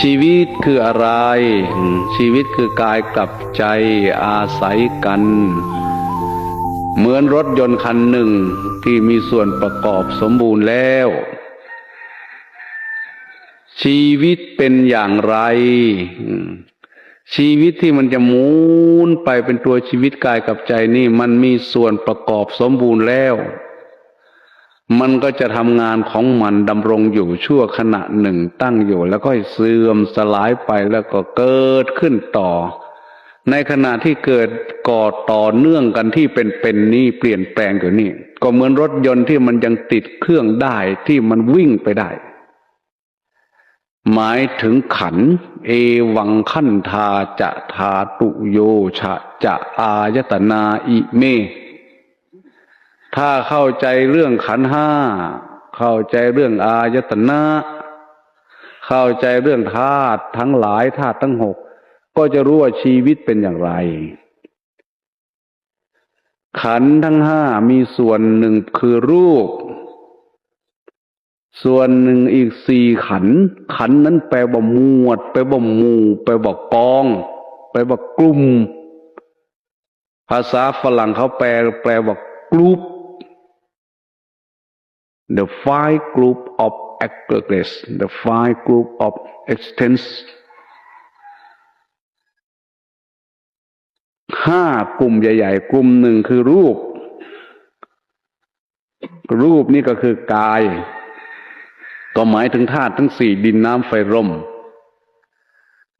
ชีวิตคืออะไร ชีวิตคือกายกับใจอาศัยกัน เหมือนรถยนต์คันหนึ่งที่มีส่วนประกอบสมบูรณ์แล้ว ชีวิตเป็นอย่างไร ชีวิตที่มันจะหมุนไปเป็นตัวชีวิตกายกับใจนี่ มันมีส่วนประกอบสมบูรณ์แล้ว มันก็จะทำงานของมันดำรงอยู่ชั่วขณะหนึ่งตั้งอยู่ แล้วก็เสื่อมสลายไปแล้วก็เกิดขึ้นต่อ ในขณะที่เกิดก่อต่อเนื่องกันที่เป็นๆนนี่เปลี่ยนแปลงอยู่นี่ก็เหมือนรถยนต์ที่มันยังติดเครื่องได้ที่มันวิ่งไปได้ หมายถึงขัน เอวังขันธาจะธาตุโยชะจะอายตนาอิเม ถ้าเข้าใจเรื่องขันห้า เข้าใจเรื่องอายตนะ เข้าใจเรื่องธาตุทั้งหลายธาตุทั้งหก ก็จะรู้ว่าชีวิตเป็นอย่างไร ขันทั้งห้ามีส่วนหนึ่งคือรูป ส่วนหนึ่งอีกสี่ขัน ขันนั้นแปลว่าหมวด แปลว่าหมู่ แปลว่ากอง แปลว่ากลุ่ม ภาษาฝรั่งเขาแปลแปลว่ากลุ่ม the five group of aggregates the five group of existence ห้ากลุ่มใหญ่ ๆ กลุ่มหนึ่งคือรูป รูปนี่ก็คือกาย ก็หมายถึงธาตุทั้งสี่ดินน้ำไฟลม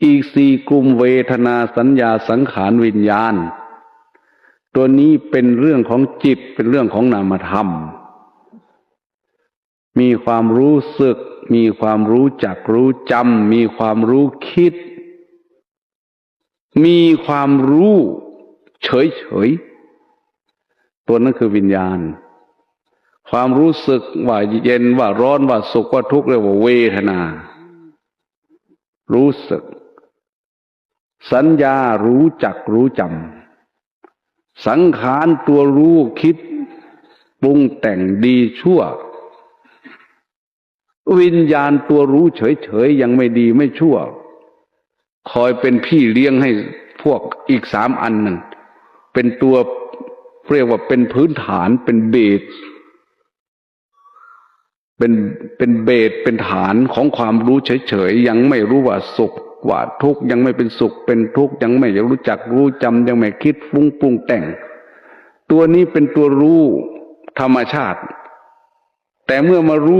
อีกสี่กลุ่มเวทนาสัญญาสังขารวิญญาณ ตัวนี้เป็นเรื่องของจิตเป็นเรื่องของนามธรรม มีความรู้สึก มีความรู้จักรู้จำมีความรู้คิด มีความรู้เฉยเฉยๆตัวนั้นคือวิญญาณ ความรู้สึกว่าเย็นว่าร้อนว่าสุขว่าทุกข์เรียกว่าเวทนา รู้สึก สัญญารู้จักรู้จำสังขารตัวรู้คิดปรุงแต่งดีชั่ว วิญญาณตัวรู้เฉยๆยังไม่ดีไม่ชั่ว คอยเป็นพี่เลี้ยงให้พวกอีกสามอันนั่นเป็นตัวเรียกว่าเป็นพื้นฐานเป็นเบสเป็นเป็นเบสเป็นฐานของความรู้เฉยๆยังไม่รู้ว่าสุขว่าทุกข์ยังไม่เป็นสุขเป็นทุกข์ยังไม่รู้จักรู้จำยังไม่คิดฟุ้งปรุงแต่ง ตัวนี้เป็นตัวรู้ธรรมชาติ แต่เมื่อมารู้